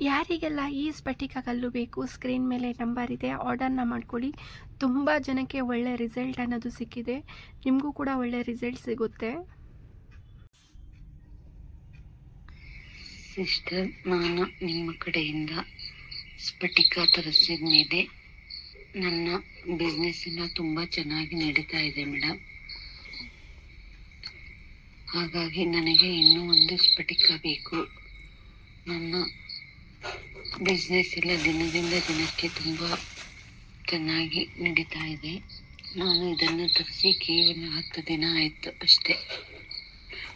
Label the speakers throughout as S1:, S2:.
S1: ಯಾರಿಗೆಲ್ಲ ಈ ಸ್ಫಟಿಕ ಕಲ್ಲು ಬೇಕು ಸ್ಕ್ರೀನ್ ಮೇಲೆ ನಂಬರ್ ಇದೆ ಆರ್ಡರ್ನ ಮಾಡ್ಕೊಳ್ಳಿ. ತುಂಬ ಜನಕ್ಕೆ ಒಳ್ಳೆ ರಿಸಲ್ಟ್ ಅನ್ನೋದು ಸಿಕ್ಕಿದೆ. ನಿಮಗೂ ಕೂಡ ಒಳ್ಳೆ ರಿಸಲ್ಟ್ ಸಿಗುತ್ತೆ.
S2: ಸಿಸ್ಟರ್ ನಾನು ನಿಮ್ಮ ಕಡೆಯಿಂದ ಸ್ಫಟಿಕ ತರಿಸಿದ ಮೇಲೆ ನನ್ನ ಬಿಸ್ನೆಸ್ ಎಲ್ಲ ತುಂಬ ಚೆನ್ನಾಗಿ ನಡೀತಾ ಇದೆ ಮೇಡಮ್ ಹಾಗಾಗಿ ನನಗೆ ಇನ್ನೂ ಒಂದು ಸ್ಫಟಿಕ ಬೇಕು. ನನ್ನ ಬಿಸ್ನೆಸ್ ಎಲ್ಲ ದಿನದಿಂದ ದಿನಕ್ಕೆ ತುಂಬ ಚೆನ್ನಾಗಿ ನಡೀತಾ ಇದೆ. ನಾನು ಇದನ್ನು ತರಿಸಿ ಕೇವಲ ಹತ್ತು ದಿನ ಆಯಿತು ಅಷ್ಟೇ.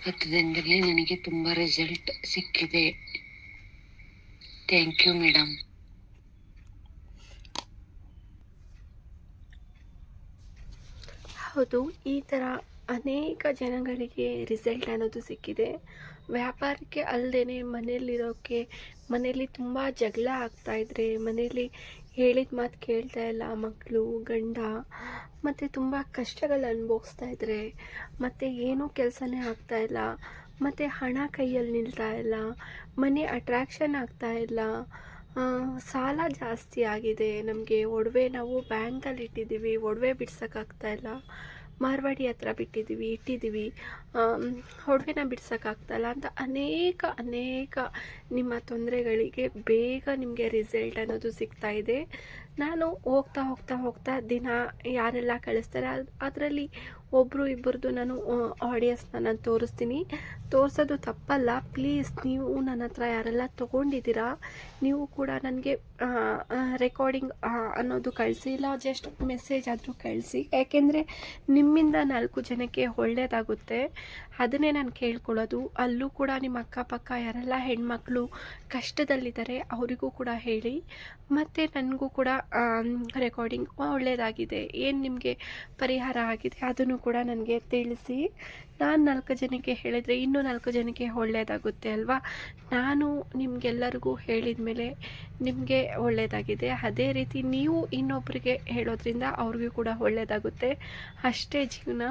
S2: ಹತ್ತು ದಿನದಲ್ಲಿ ನನಗೆ ತುಂಬ ರಿಸಲ್ಟ್ ಸಿಕ್ಕಿದೆ. ಥ್ಯಾಂಕ್ ಯು ಮೇಡಮ್
S1: ಹೌದು, ಈ ಥರ ಅನೇಕ ಜನಗಳಿಗೆ ರಿಸಲ್ಟ್ ಅನ್ನೋದು ಸಿಕ್ಕಿದೆ. ವ್ಯಾಪಾರಕ್ಕೆ ಅಲ್ಲದೇ ಮನೆಯಲ್ಲಿರೋಕ್ಕೆ ಮನೆಯಲ್ಲಿ ತುಂಬ ಜಗಳ ಆಗ್ತಾಯಿದ್ರೆ ಮನೆಯಲ್ಲಿ ಹೇಳಿದ ಮಾತು ಕೇಳ್ತಾ ಇಲ್ಲ ಮಕ್ಕಳು ಗಂಡ, ಮತ್ತು ತುಂಬ ಕಷ್ಟಗಳು ಅನುಭವಿಸ್ತಾ ಇದ್ದಾರೆ ಮತ್ತು ಏನೂ ಕೆಲಸನೇ ಆಗ್ತಾ ಇಲ್ಲ, ಮತ್ತು ಹಣ ಕೈಯಲ್ಲಿ ನಿಲ್ತಾ ಇಲ್ಲ, ಮನೆ ಅಟ್ರ್ಯಾಕ್ಷನ್ ಆಗ್ತಾ ಇಲ್ಲ ಸಾಲ ಜಾಸ್ತಿ ಆಗಿದೆ, ನಮಗೆ ಒಡವೆ ನಾವು ಬ್ಯಾಂಕಲ್ಲಿ ಇಟ್ಟಿದ್ದೀವಿ, ಒಡವೆ ಬಿಡ್ಸೋಕ್ಕಾಗ್ತಾ ಇಲ್ಲ. ಮಾರ್ವಾಡಿ ಹತ್ರ ಬಿಟ್ಟಿದ್ದೀವಿ, ಇಟ್ಟಿದ್ದೀವಿ. ಒಡವೆನ ಬಿಡ್ಸೋಕ್ಕಾಗ್ತಾ ಇಲ್ಲ ಅಂತ ಅನೇಕ ಅನೇಕ ನಿಮ್ಮ ತೊಂದರೆಗಳಿಗೆ ಬೇಗ ನಿಮಗೆ ರಿಸಲ್ಟ್ ಅನ್ನೋದು ಸಿಗ್ತಾ ಇದೆ. ನಾನು ಹೋಗ್ತಾ ಹೋಗ್ತಾ ಹೋಗ್ತಾ ದಿನ ಯಾರೆಲ್ಲ ಕಳಿಸ್ತಾರೆ ಅದರಲ್ಲಿ ಒಬ್ಬರು ಇಬ್ಬರದ್ದು ನಾನು ಆಡಿಯನ್ಸ್ನ ನಾನು ತೋರಿಸ್ತೀನಿ. ತೋರಿಸೋದು ತಪ್ಪಲ್ಲ ಪ್ಲೀಸ್ ನೀವು ನನ್ನ ಹತ್ರ ಯಾರೆಲ್ಲ ತೊಗೊಂಡಿದ್ದೀರಾ, ನೀವು ಕೂಡ ನನಗೆ ರೆಕಾರ್ಡಿಂಗ್ ಅನ್ನೋದು ಕಳಿಸಿ, ಇಲ್ಲ ಜಸ್ಟ್ ಮೆಸೇಜ್ ಆದರೂ ಕಳಿಸಿ. ಯಾಕೆಂದರೆ ನಿಮ್ಮಿಂದ ನಾಲ್ಕು ಜನಕ್ಕೆ ಒಳ್ಳೆಯದಾಗುತ್ತೆ ಅದನ್ನೇ ನಾನು ಕೇಳ್ಕೊಳ್ಳೋದು. ಅಲ್ಲೂ ಕೂಡ ನಿಮ್ಮ ಅಕ್ಕಪಕ್ಕ ಯಾರೆಲ್ಲ ಹೆಣ್ಮಕ್ಳು ಕಷ್ಟದಲ್ಲಿದ್ದಾರೆ, ಅವರಿಗೂ ಕೂಡ ಹೇಳಿ. ಮತ್ತು ನನಗೂ ಕೂಡ ರೆಕಾರ್ಡಿಂಗ್ ಒಳ್ಳೆಯದಾಗಿದೆ ಏನು ನಿಮಗೆ ಪರಿಹಾರ ಆಗಿದೆ ಅದನ್ನು ಕೂಡ ನನಗೆ ತಿಳಿಸಿ. ನಾನು ನಾಲ್ಕು ಜನಕ್ಕೆ ಹೇಳಿದರೆ ಇನ್ನೂ ನಾಲ್ಕು ಜನಕ್ಕೆ ಒಳ್ಳೆಯದಾಗುತ್ತೆ ಅಲ್ವಾ? ನಾನು ನಿಮಗೆಲ್ಲರಿಗೂ ಹೇಳಿದ ಮೇಲೆ ನಿಮಗೆ ಒಳ್ಳೆಯದಾಗಿದೆ ಅದೇ ರೀತಿ ನೀವು ಇನ್ನೊಬ್ಬರಿಗೆ ಹೇಳೋದ್ರಿಂದ ಅವ್ರಿಗೂ ಕೂಡ ಒಳ್ಳೆಯದಾಗುತ್ತೆ ಅಷ್ಟೇ ಜೀವನ.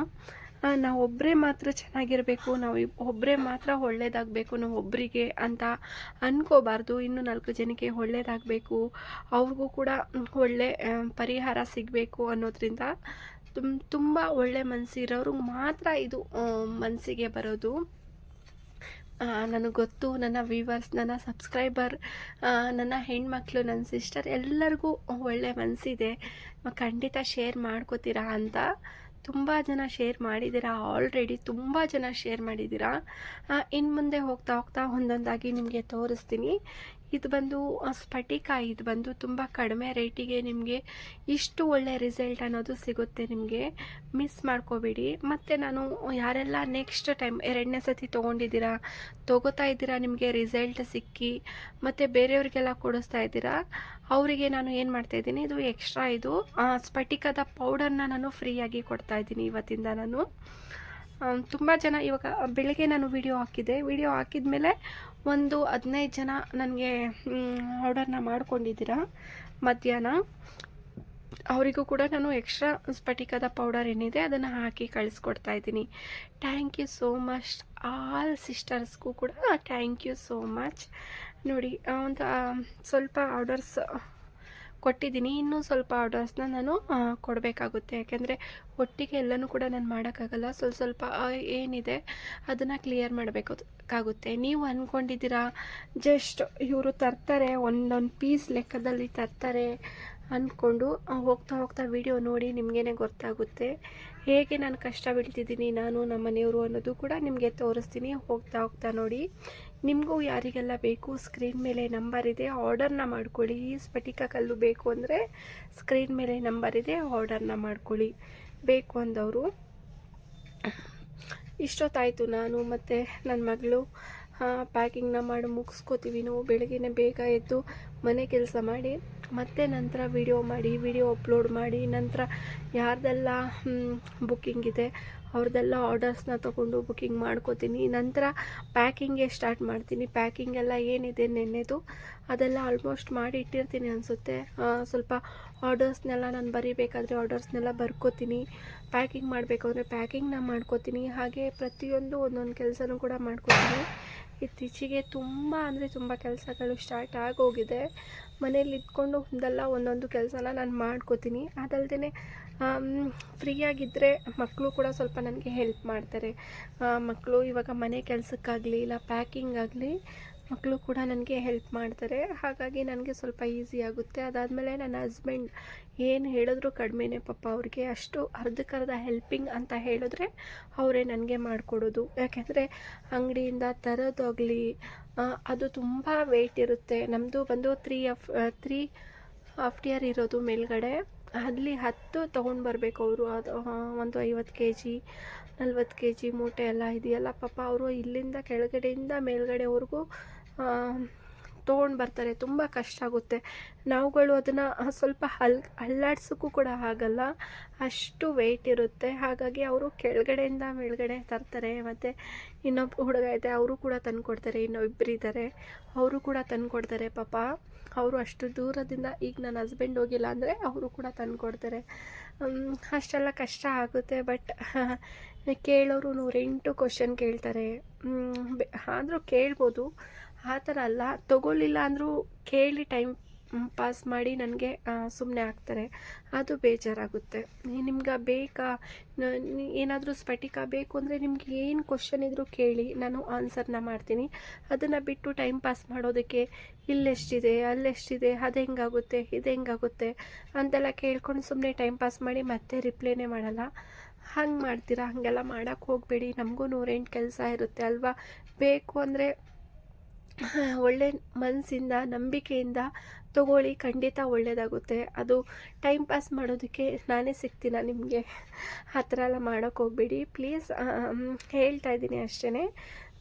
S1: ನಾವು ಒಬ್ಬರೇ ಮಾತ್ರ ಚೆನ್ನಾಗಿರಬೇಕು, ನಾವು ಒಬ್ಬರೇ ಮಾತ್ರ ಒಳ್ಳೇದಾಗಬೇಕು, ನಾವು ಒಬ್ಬರಿಗೆ ಅಂತ ಅಂದ್ಕೋಬಾರ್ದು ಇನ್ನು ನಾಲ್ಕು ಜನಕ್ಕೆ ಒಳ್ಳೇದಾಗಬೇಕು, ಅವ್ರಿಗೂ ಕೂಡ ಒಳ್ಳೆ ಪರಿಹಾರ ಸಿಗಬೇಕು ಅನ್ನೋದ್ರಿಂದ ತುಂಬ ತುಂಬ ಒಳ್ಳೆ ಮನಸ್ಸಿರೋರು ಮಾತ್ರ ಇದು ಮನಸ್ಸಿಗೆ ಬರೋದು. ನನಗೆ ಗೊತ್ತು, ನನ್ನ ವ್ಯೂವರ್ಸ್ ನನ್ನ ಸಬ್ಸ್ಕ್ರೈಬರ್ ನನ್ನ ಹೆಣ್ಮಕ್ಳು, ನನ್ನ ಸಿಸ್ಟರ್ ಎಲ್ಲರಿಗೂ ಒಳ್ಳೆ ಮನಸ್ಸಿದೆ ಖಂಡಿತ ಶೇರ್ ಮಾಡ್ಕೋತೀರಾ ಅಂತ. ತುಂಬ ಜನ ಶೇರ್ ಮಾಡಿದ್ದೀರಾ? ಆಲ್ರೆಡಿ ತುಂಬ ಜನ ಶೇರ್ ಮಾಡಿದ್ದೀರಾ? ಇನ್ನು ಮುಂದೆ ಹೋಗ್ತಾ ಹೋಗ್ತಾ ಒಂದೊಂದಾಗಿ ನಿಮಗೆ ತೋರಿಸ್ತೀನಿ. ಇದು ಬಂದು ಸ್ಫಟಿಕ ಇದು ಬಂದು ತುಂಬ ಕಡಿಮೆ ರೇಟಿಗೆ ನಿಮಗೆ ಇಷ್ಟು ಒಳ್ಳೆ ರಿಸಲ್ಟ್ ಅನ್ನೋದು ಸಿಗುತ್ತೆ ನಿಮಗೆ. ಮಿಸ್ ಮಾಡ್ಕೋಬೇಡಿ. ಮತ್ತು ನಾನು ಯಾರೆಲ್ಲ ನೆಕ್ಸ್ಟ್ ಟೈಮ್ ಎರಡನೇ ಸತಿ ತೊಗೊಂಡಿದ್ದೀರಾ, ತೊಗೋತಾ ಇದ್ದೀರಾ ನಿಮಗೆ ರಿಸಲ್ಟ್ ಸಿಕ್ಕಿ, ಮತ್ತು ಬೇರೆಯವ್ರಿಗೆಲ್ಲ ಕೊಡಿಸ್ತಾ ಇದ್ದೀರಾ, ಅವರಿಗೆ ನಾನು ಏನು ಮಾಡ್ತಾ ಇದ್ದೀನಿ, ಇದು ಎಕ್ಸ್ಟ್ರಾ ಇದು ಸ್ಫಟಿಕದ ಪೌಡರ್ನ ನಾನು ಫ್ರೀಯಾಗಿ ಕೊಡ್ತಾ ಇದ್ದೀನಿ ಇವತ್ತಿಂದ ನಾನು. ತುಂಬ ಜನ ಇವಾಗ ಬೆಳಗ್ಗೆ ನಾನು ವಿಡಿಯೋ ಹಾಕಿದ್ದೆ. ವಿಡಿಯೋ ಹಾಕಿದ ಮೇಲೆ ಒಂದು ಹದಿನೈದು ಜನ ನನಗೆ ಆರ್ಡರ್ನ ಮಾಡ್ಕೊಂಡಿದ್ದೀರಾ ಮಧ್ಯಾಹ್ನ. ಅವರಿಗೂ ಕೂಡ ನಾನು ಎಕ್ಸ್ಟ್ರಾ ಸ್ಫಟಿಕದ ಪೌಡರ್ ಏನಿದೆ ಅದನ್ನು ಹಾಕಿ ಕಳಿಸ್ಕೊಡ್ತಾ ಇದ್ದೀನಿ. Thank you so much all ಸಿಸ್ಟರ್ಸ್ಗೂ ಕೂಡ ಥ್ಯಾಂಕ್ ಯು ಸೋ ಮಚ್ ನೋಡಿ ಒಂದು ಸ್ವಲ್ಪ ಆರ್ಡರ್ಸ್ ಕೊಟ್ಟಿದ್ದೀನಿ. ಇನ್ನೂ ಸ್ವಲ್ಪ ಆರ್ಡರ್ಸ್ನ ನಾನು ಕೊಡಬೇಕಾಗುತ್ತೆ. ಯಾಕೆಂದರೆ ಒಟ್ಟಿಗೆ ಎಲ್ಲನೂ ಕೂಡ ನಾನು ಮಾಡೋಕ್ಕಾಗಲ್ಲ. ಸ್ವಲ್ಪ ಸ್ವಲ್ಪ ಏನಿದೆ ಅದನ್ನು ಕ್ಲಿಯರ್ ಮಾಡಬೇಕಾಗುತ್ತೆ. ನೀವು ಅಂದ್ಕೊಂಡಿದ್ದೀರಾ ಜಸ್ಟ್ ಇವರು ತರ್ತಾರೆ, ಒಂದೊಂದು ಪೀಸ್ ಲೆಕ್ಕದಲ್ಲಿ ತರ್ತಾರೆ ಅಂದ್ಕೊಂಡು ಹೋಗ್ತಾ ಹೋಗ್ತಾ ವಿಡಿಯೋ ನೋಡಿ ನಿಮಗೇನೆ ಗೊತ್ತಾಗುತ್ತೆ. ಹೇಗೆ ನಾನು ಕಷ್ಟ ಬೀಳ್ತಿದ್ದೀನಿ, ನಾನು ನಮ್ಮ ಮನೆಯವರು ಅನ್ನೋದು ಕೂಡ ನಿಮಗೆ ತೋರಿಸ್ತೀನಿ. ಹೋಗ್ತಾ ಹೋಗ್ತಾ ನೋಡಿ. ನಿಮಗೂ ಯಾರಿಗೆಲ್ಲ ಬೇಕು ಸ್ಕ್ರೀನ್ ಮೇಲೆ ನಂಬರ್ ಇದೆ ಆರ್ಡರ್ನ ಮಾಡ್ಕೊಳ್ಳಿ. ಈ ಸ್ಫಟಿಕ ಕಲ್ಲು ಬೇಕು ಅಂದರೆ ಸ್ಕ್ರೀನ್ ಮೇಲೆ ನಂಬರ್ ಇದೆ ಆರ್ಡರ್ನ ಮಾಡ್ಕೊಳ್ಳಿ. ಬೇಕು ಅಂದವರು. ಇಷ್ಟೊತ್ತಾಯಿತು ನಾನು ಮತ್ತು ನನ್ನ ಮಗಳು. ಪ್ಯಾಕಿಂಗ್ನ ಮಾಡಿ ಮುಗಿಸ್ಕೋತೀವಿ. ನಾವು ಬೆಳಗ್ಗೆನೇ ಬೇಗ ಎದ್ದು ಮನೆ ಕೆಲಸ ಮಾಡಿ, ಮತ್ತೆ ನಂತರ ವಿಡಿಯೋ ಮಾಡಿ ವಿಡಿಯೋ ಅಪ್ಲೋಡ್ ಮಾಡಿ, ನಂತರ ಯಾರ್ದೆಲ್ಲ ಬುಕ್ಕಿಂಗ್ ಇದೆ ಅವ್ರದ್ದೆಲ್ಲ ಆರ್ಡರ್ಸ್ನ ತೊಗೊಂಡು ಬುಕ್ಕಿಂಗ್ ಮಾಡ್ಕೋತೀನಿ. ನಂತರ ಪ್ಯಾಕಿಂಗೆ ಸ್ಟಾರ್ಟ್ ಮಾಡ್ತೀನಿ. ಪ್ಯಾಕಿಂಗ್ ಎಲ್ಲ ಏನಿದೆ ನೆನ್ನೆದು, ಅದೆಲ್ಲ ಆಲ್ಮೋಸ್ಟ್ ಮಾಡಿ ಇಟ್ಟಿರ್ತೀನಿ ಅನಿಸುತ್ತೆ. ಸ್ವಲ್ಪ ಆರ್ಡರ್ಸ್ನೆಲ್ಲ ನಾನು ಬರೀಬೇಕಾದ್ರೆ ಆರ್ಡರ್ಸ್ನೆಲ್ಲ ಬರ್ಕೋತೀನಿ. ಪ್ಯಾಕಿಂಗ್ ಮಾಡಬೇಕು ಅಂದರೆ ಪ್ಯಾಕಿಂಗ್ನ ಮಾಡ್ಕೋತೀನಿ. ಹಾಗೆ ಪ್ರತಿಯೊಂದು ಒಂದೊಂದು ಕೆಲಸನೂ ಕೂಡ ಮಾಡ್ಕೋತೀನಿ. ಇತ್ತೀಚೆಗೆ ತುಂಬ ಅಂದರೆ ತುಂಬ ಕೆಲಸಗಳು ಸ್ಟಾರ್ಟ್ ಆಗೋಗಿದೆ. ಮನೇಲಿ ಇದ್ಕೊಂಡು ಒಂದಲ್ಲ ಒಂದೊಂದು ಕೆಲಸನ ನಾನು ಮಾಡ್ಕೋತೀನಿ. ಅದಲ್ಲದೆ ಫ್ರೀಯಾಗಿದ್ದರೆ ಮಕ್ಕಳು ಕೂಡ ಸ್ವಲ್ಪ ನನಗೆ ಹೆಲ್ಪ್ ಮಾಡ್ತಾರೆ. ಮಕ್ಕಳು ಇವಾಗ ಮನೆ ಕೆಲಸಕ್ಕಾಗಲಿ ಇಲ್ಲ ಪ್ಯಾಕಿಂಗ್ ಆಗಲಿ ಮಕ್ಕಳು ಕೂಡ ನನಗೆ ಹೆಲ್ಪ್ ಮಾಡ್ತಾರೆ. ಹಾಗಾಗಿ ನನಗೆ ಸ್ವಲ್ಪ ಈಸಿ ಆಗುತ್ತೆ. ಅದಾದಮೇಲೆ ನನ್ನ ಹಸ್ಬೆಂಡ್ ಏನು ಹೇಳಿದ್ರು ಕಡಿಮೆನೇ ಪಾಪ ಅವ್ರಿಗೆ ಅಷ್ಟು ಅರ್ಧಕ್ಕರ್ಧ ಹೆಲ್ಪಿಂಗ್ ಅಂತ ಹೇಳಿದ್ರೆ ಅವರೇ ನನಗೆ ಮಾಡಿಕೊಡೋದು. ಯಾಕೆಂದರೆ ಅಂಗಡಿಯಿಂದ ತರೋದಾಗಲಿ ಅದು ತುಂಬ ವೆಯ್ಟ್ ಇರುತ್ತೆ. ನಮ್ಮದು ಬಂದು three of three half year ಇರೋದು ಮೇಲ್ಗಡೆ. ಅಲ್ಲಿ ಹತ್ತು ತೊಗೊಂಡು ಬರಬೇಕು ಅವರು. ಅದು ಒಂದು ಐವತ್ತು ಕೆ ಜಿ ನಲ್ವತ್ತು ಕೆ ಜಿ ಮೂಟೆ ಎಲ್ಲ ಇದೆಯಲ್ಲ ಪಾಪ, ಅವರು ಇಲ್ಲಿಂದ ಕೆಳಗಡೆಯಿಂದ ಮೇಲ್ಗಡೆವರೆಗೂ ತೊಗೊಂಡು ಬರ್ತಾರೆ, ತುಂಬ ಕಷ್ಟ ಆಗುತ್ತೆ. ನಾವುಗಳು ಅದನ್ನು ಸ್ವಲ್ಪ ಹಲ್, ಅಲ್ಲಾಡ್ಸೋಕ್ಕೂ ಕೂಡ ಆಗಲ್ಲ. ಅಷ್ಟು ವೆಯ್ಟ್ ಇರುತ್ತೆ. ಹಾಗಾಗಿ ಅವರು ಕೆಳಗಡೆಯಿಂದ ಮೇಲ್ಗಡೆ ತರ್ತಾರೆ. ಮತ್ತು ಇನ್ನೊಬ್ಬ ಹುಡುಗ ಇದೆ, ಅವರು ಕೂಡ ತಂದು ಕೊಡ್ತಾರೆ ಇನ್ನೊಬ್ರು ಇದ್ದಾರೆ ಅವರು ಕೂಡ ತಂದು ಕೊಡ್ತಾರೆ ಪಾಪ. ಅವರು ಅಷ್ಟು ದೂರದಿಂದ ಈಗ ನನ್ನ ಹಸ್ಬೆಂಡ್ ಹೋಗಿಲ್ಲ ಅಂದರೆ ಅವರು ಕೂಡ ತಂದು ಕೊಡ್ತಾರೆ ಅಷ್ಟೆಲ್ಲ ಕಷ್ಟ ಆಗುತ್ತೆ. ಬಟ್ ಕೇಳೋರು ನೂರೆಂಟು ಕ್ವಶನ್ ಕೇಳ್ತಾರೆ. ಆದರೂ ಕೇಳ್ಬೋದು. ಆ ಥರ ಅಲ್ಲ. ತಗೊಳ್ಳಿಲ್ಲ ಅಂದರೂ ಕೇಳಿ ಟೈಮ್ ಪಾಸ್ ಮಾಡಿ ನನಗೆ ಸುಮ್ಮನೆ ಆಗ್ತಾರೆ ಅದು ಬೇಜಾರಾಗುತ್ತೆ. ನಿಮ್ಗೆ ಬೇಕಾ? ಏನಾದರೂ ಸ್ಫಟಿಕ ಬೇಕು ಅಂದರೆ ನಿಮ್ಗೆ ಏನು ಕ್ವಶನ್ ಇದ್ದರೂ ಕೇಳಿ. ನಾನು ಆನ್ಸರ್ನ ಮಾಡ್ತೀನಿ. ಅದನ್ನು ಬಿಟ್ಟು ಟೈಮ್ ಪಾಸ್ ಮಾಡೋದಕ್ಕೆ ಇಲ್ಲೆಷ್ಟಿದೆ, ಅಲ್ಲೆಷ್ಟಿದೆ, ಅದು ಹೆಂಗಾಗುತ್ತೆ, ಇದು ಹೆಂಗಾಗುತ್ತೆ ಅಂತೆಲ್ಲ ಕೇಳ್ಕೊಂಡು ಸುಮ್ಮನೆ ಟೈಮ್ ಪಾಸ್ ಮಾಡಿ ಮತ್ತೆ ರಿಪ್ಲೈನೇ ಮಾಡಲ್ಲ. ಹಂಗೆ ಮಾಡ್ತೀರಾ? ಹಾಗೆಲ್ಲ ಮಾಡೋಕ್ಕೆ ಹೋಗಬೇಡಿ. ನಮಗೂ ನೂರೆಂಟು ಕೆಲಸ ಇರುತ್ತೆ ಅಲ್ವಾ? ಬೇಕು ಅಂದರೆ ಒಳ್ಳೆ ಮನಸ್ಸಿಂದ ನಂಬಿಕೆಯಿಂದ ತಗೊಳ್ಳಿ, ಖಂಡಿತ ಒಳ್ಳೆಯದಾಗುತ್ತೆ ಅದು ಟೈಮ್ ಪಾಸ್ ಮಾಡೋದಕ್ಕೆ ನಾನೇ ಸಿಗ್ತೀನ ನಿಮಗೆ? ಆ ಥರ ಎಲ್ಲ ಮಾಡೋಕ್ಕೆ ಹೋಗಬೇಡಿ. ಪ್ಲೀಸ್ ಹೇಳ್ತಾ ಇದ್ದೀನಿ ಅಷ್ಟೇ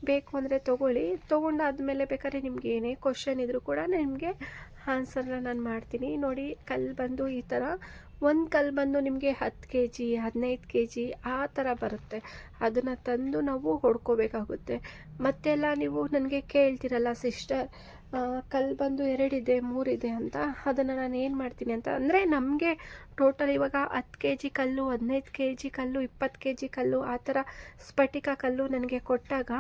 S1: ಬೇಕು ಅಂದರೆ ತೊಗೊಳ್ಳಿ. ತೊಗೊಂಡಾದಮೇಲೆ ಬೇಕಾದ್ರೆ ನಿಮ್ಗೆ ಏನೇ ಕ್ವಶನ್ ಇದ್ದರೂ ಕೂಡ ನಿಮಗೆ ಆನ್ಸರ್ನ ನಾನು ಮಾಡ್ತೀನಿ. ನೋಡಿ, ಕಲ್ಲು ಬಂದು ಈ ಥರ ಒಂದು ಕಲ್ಲು ಬಂದು ನಿಮಗೆ ಹತ್ತು ಕೆ ಜಿ ಹದಿನೈದು ಕೆ ಜಿ ಆ ಥರ ಬರುತ್ತೆ. ಅದನ್ನು ತಂದು ನಾವು ಹೊಡ್ಕೋಬೇಕಾಗುತ್ತೆ. ಮತ್ತೆಲ್ಲ ನೀವು ನನಗೆ ಕೇಳ್ತಿರಲ್ಲ, ಸಿಸ್ಟರ್ ಕಲ್ಲು ಬಂದು ಎರಡಿದೆ, ಮೂರಿದೆ ಅಂತ, ಅದನ್ನು ನಾನು ಏನು ಮಾಡ್ತೀನಿ ಅಂತ? ಅಂದರೆ ನಮಗೆ ಟೋಟಲ್ ಇವಾಗ ಹತ್ತು ಕೆ ಜಿ ಕಲ್ಲು, ಹದಿನೈದು ಕೆ ಜಿ ಕಲ್ಲು, ಇಪ್ಪತ್ತು ಕೆ ಜಿ ಕಲ್ಲು ಆ ಥರ ಸ್ಫಟಿಕ ಕಲ್ಲು ನನಗೆ ಕೊಟ್ಟಾಗ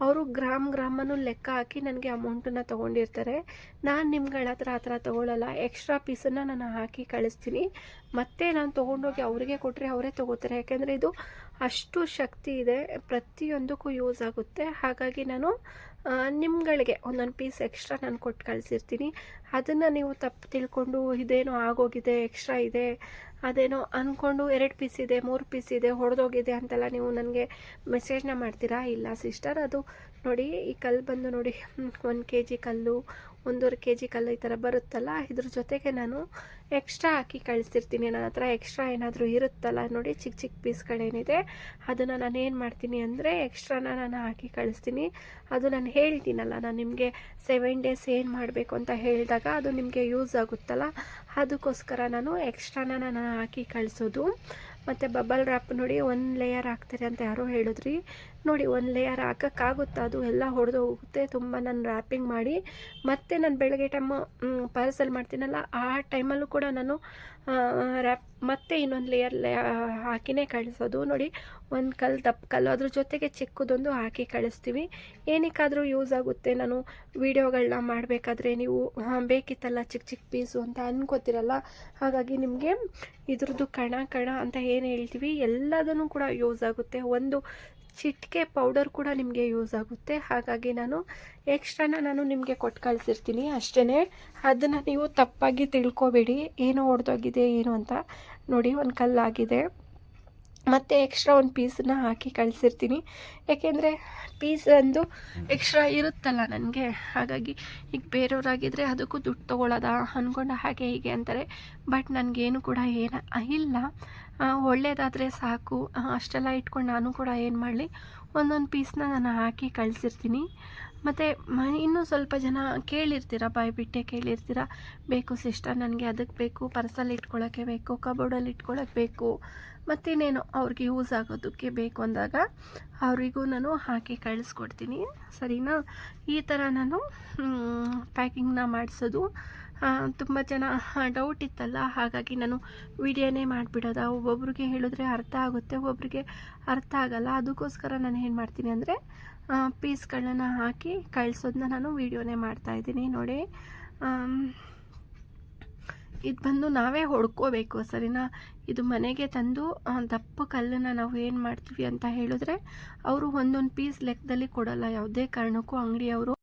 S1: ಅವರು ಗ್ರಾಮ್ ಗ್ರಾಮನ್ನು ಲೆಕ್ಕ ಹಾಕಿ ನನಗೆ ಅಮೌಂಟನ್ನು ತೊಗೊಂಡಿರ್ತಾರೆ. ನಾನು ನಿಮ್ಗಳ ಹತ್ರ ಆ ಥರ ತೊಗೊಳ್ಳಲ್ಲ ಎಕ್ಸ್ಟ್ರಾ ಪೀಸನ್ನು ನಾನು ಹಾಕಿ ಕಳಿಸ್ತೀನಿ. ಮತ್ತೆ ನಾನು ತೊಗೊಂಡೋಗಿ ಅವರಿಗೆ ಕೊಟ್ಟರೆ ಅವರೇ ತೊಗೋತಾರೆ. ಯಾಕೆಂದರೆ ಇದು ಅಷ್ಟು ಶಕ್ತಿ ಇದೆ. ಪ್ರತಿಯೊಂದಕ್ಕೂ ಯೂಸ್ ಆಗುತ್ತೆ. ಹಾಗಾಗಿ ನಾನು ನಿಮ್ಗಳಿಗೆ ಒಂದೊಂದು ಪೀಸ್ ಎಕ್ಸ್ಟ್ರಾ ನಾನು ಕೊಟ್ಟು ಕಳಿಸಿರ್ತೀನಿ. ಅದನ್ನು ನೀವು ತಪ್ಪು ತಿಳ್ಕೊಂಡು ಇದೇನೋ ಆಗೋಗಿದೆ ಎಕ್ಸ್ಟ್ರಾ ಇದೆ, ಅದೇನೋ ಅಂದ್ಕೊಂಡು ಎರಡು ಪೀಸ್ ಇದೆ, ಮೂರು ಪೀಸ್ ಇದೆ, ಹೊಡೆದೋಗಿದೆ ಅಂತೆಲ್ಲ ನೀವು ನನಗೆ ಮೆಸೇಜ್ನ ಮಾಡ್ತೀರಾ? ಇಲ್ಲ ಸಿಸ್ಟರ್ ಅದು ನೋಡಿ ಈ ಕಲ್ಲು ಬಂದು ನೋಡಿ ಒಂದು ಕೆ ಜಿ ಕಲ್ಲು ಒಂದೂವರೆ ಕೆ ಜಿ ಕಲ್ಲು ಈ ಥರ ಬರುತ್ತಲ್ಲ, ಇದ್ರ ಜೊತೆಗೆ ನಾನು ಎಕ್ಸ್ಟ್ರಾ ಹಾಕಿ ಕಳಿಸ್ತಿರ್ತೀನಿ ನನ್ನ ಹತ್ರ ಎಕ್ಸ್ಟ್ರಾ ಏನಾದರೂ ಇರುತ್ತಲ್ಲ ನೋಡಿ, ಚಿಕ್ಕ ಚಿಕ್ಕ ಪೀಸ್ಗಳೇನಿದೆ, ಅದನ್ನು ನಾನು ಏನು ಮಾಡ್ತೀನಿ ಅಂದರೆ ಎಕ್ಸ್ಟ್ರಾನ ನಾನು ಹಾಕಿ ಕಳಿಸ್ತೀನಿ. ಅದು ನಾನು ಹೇಳ್ತೀನಲ್ಲ, ನಾನು ನಿಮಗೆ ಸೆವೆನ್ ಡೇಸ್ ಏನು ಮಾಡಬೇಕು ಅಂತ ಹೇಳಿದಾಗ ಅದು ನಿಮಗೆ ಯೂಸ್ ಆಗುತ್ತಲ್ಲ, ಅದಕ್ಕೋಸ್ಕರ ನಾನು ಎಕ್ಸ್ಟ್ರಾನ ನಾನು ಹಾಕಿ ಕಳಿಸೋದು. ಮತ್ತು ಬಬಲ್ ರ್ಯಾಪ್ ನೋಡಿ ಒಂದು ಲೇಯರ್ ಹಾಕ್ತಾರೆ ಅಂತ ಯಾರೋ ಹೇಳಿದ್ರಿ. ನೋಡಿ ಒಂದು ಲೇಯರ್ ಹಾಕೋಕ್ಕಾಗುತ್ತಾ? ಅದು ಎಲ್ಲ ಹೊಡೆದು ಹೋಗುತ್ತೆ. ತುಂಬ ನಾನು ರ್ಯಾಪಿಂಗ್ ಮಾಡಿ ಮತ್ತೆ ನಾನು ಬೆಳಗ್ಗೆ ಟೈಮು ಪಾರ್ಸಲ್ ಮಾಡ್ತೀನಲ್ಲ, ಆ ಟೈಮಲ್ಲೂ ಕೂಡ ನಾನು ರ್ಯಾಪ್ ಮತ್ತೆ ಇನ್ನೊಂದು ಲೇಯರ್ ಹಾಕಿನೇ ಕಳಿಸೋದು. ನೋಡಿ, ಒಂದು ಕಲ್ಲು ದಪ್ಪ ಕಲ್ಲು. ಅದ್ರ ಜೊತೆಗೆ ಚಿಕ್ಕದೊಂದು ಹಾಕಿ ಕಳಿಸ್ತೀವಿ. ಏನಕ್ಕಾದರೂ ಯೂಸ್ ಆಗುತ್ತೆ. ನಾನು ವೀಡಿಯೋಗಳನ್ನ ಮಾಡಬೇಕಾದ್ರೆ ನೀವು ಬೇಕಿತ್ತಲ್ಲ ಚಿಕ್ಕ ಚಿಕ್ಕ ಪೀಸು ಅಂತ ಅನ್ಕೋತಿರಲ್ಲ. ಹಾಗಾಗಿ ನಿಮಗೆ ಇದ್ರದ್ದು ಕಣ ಕಣ ಅಂತ ಏನು ಹೇಳ್ತೀವಿ? ಎಲ್ಲದನ್ನು ಕೂಡ ಯೂಸ್ ಆಗುತ್ತೆ. ಒಂದು ಚಿಟಿಕೆ ಪೌಡರ್ ಕೂಡ ನಿಮಗೆ ಯೂಸ್ ಆಗುತ್ತೆ. ಹಾಗಾಗಿ ನಾನು ಎಕ್ಸ್ಟ್ರಾನ ನಾನು ನಿಮಗೆ ಕೊಟ್ಟು ಕಳಿಸಿರ್ತೀನಿ ಅಷ್ಟೇ ಅದನ್ನು ನೀವು ತಪ್ಪಾಗಿ ತಿಳ್ಕೊಬೇಡಿ. ಏನೋ ಹೊಡೆದೋಗಿದೆ ಏನು ಅಂತ ನೋಡಿ, ಒಂದು ಕಲ್ಲಾಗಿದೆ. ಮತ್ತು ಎಕ್ಸ್ಟ್ರಾ ಒಂದು ಪೀಸನ್ನ ಹಾಕಿ ಕಳಿಸಿರ್ತೀನಿ. ಯಾಕೆಂದರೆ ಪೀಸ್ ಒಂದು ಎಕ್ಸ್ಟ್ರಾ ಇರುತ್ತಲ್ಲ ನನಗೆ. ಹಾಗಾಗಿ ಈಗ ಬೇರೆಯವರಾಗಿದ್ದರೆ ಅದಕ್ಕೂ ದುಡ್ಡು ತೊಗೊಳ್ಳೋದ ಅಂದ್ಕೊಂಡು ಹಾಗೆ ಹೀಗೆ ಅಂತಾರೆ. ಬಟ್ ನನಗೇನು ಕೂಡ ಏನ ಇಲ್ಲ. ಆ, ಒಳ್ಳೇದಾದರೆ ಸಾಕು. ಅಷ್ಟೆಲ್ಲ ಇಟ್ಕೊಂಡು ನಾನು ಕೂಡ ಏನು ಮಾಡಲಿ ಒಂದೊಂದು ಪೀಸ್ನ ನಾನು ಹಾಕಿ ಕಳಿಸಿರ್ತೀನಿ. ಮತ್ತು ಇನ್ನೂ ಸ್ವಲ್ಪ ಜನ ಕೇಳಿರ್ತೀರ ಬಾಯ್ ಬಿಟ್ಟೆ ಕೇಳಿರ್ತೀರ ಬೇಕು ಸಿಸ್ಟರ್ ನನಗೆ ಅದಕ್ಕೆ ಬೇಕು ಪರ್ಸಲ್ಲಿ ಇಟ್ಕೊಳ್ಳೋಕ್ಕೆ ಬೇಕು ಕಬೋರ್ಡಲ್ಲಿ ಇಟ್ಕೊಳ್ಳೋಕ್ಕೆ ಬೇಕು ಮತ್ತಿನ್ನೇನು ಅವ್ರಿಗೆ ಯೂಸ್ ಆಗೋದಕ್ಕೆ ಬೇಕು ಅಂದಾಗ ಅವರಿಗೂ ನಾನು ಹಾಕಿ ಕಳಿಸ್ಕೊಡ್ತೀನಿ. ಸರಿನಾ? ಈ ಥರ ನಾನು ಪ್ಯಾಕಿಂಗ್ನ ಮಾಡಿಸೋದು. ತುಂಬ ಜನ ಡೌಟ್ ಇತ್ತಲ್ಲ? ಹಾಗಾಗಿ ನಾನು ವಿಡಿಯೋನೇ ಮಾಡಿಬಿಡೋದ. ಒಬ್ಬೊಬ್ರಿಗೆ ಹೇಳಿದ್ರೆ ಅರ್ಥ ಆಗುತ್ತೆ ಒಬ್ಬೊಬ್ರಿಗೆ ಅರ್ಥ ಆಗಲ್ಲ. ಅದಕ್ಕೋಸ್ಕರ ನಾನು ಏನು ಮಾಡ್ತೀನಿ ಅಂದರೆ ಪೀಸ್ಗಳನ್ನ ಹಾಕಿ ಕಳಿಸೋದನ್ನ ನಾನು ವೀಡಿಯೋನೇ ಮಾಡ್ತಾಯಿದ್ದೀನಿ ನೋಡಿ ಇದು ಬಂದು ನಾವೇ ಹೊಡ್ಕೋಬೇಕು, ಸರಿನಾ? ಇದು ಮನೆಗೆ ತಂದು ದಪ್ಪ ಕಲ್ಲನ್ನು ನಾವು ಏನು ಮಾಡ್ತೀವಿ ಅಂತ ಹೇಳಿದ್ರೆ, ಅವರು ಒಂದೊಂದು ಪೀಸ್ ಲೆಕ್ಕದಲ್ಲಿ ಕೊಡಲ್ಲ. ಯಾವುದೇ ಕಾರಣಕ್ಕೂ ಅಂಗಡಿಯವರು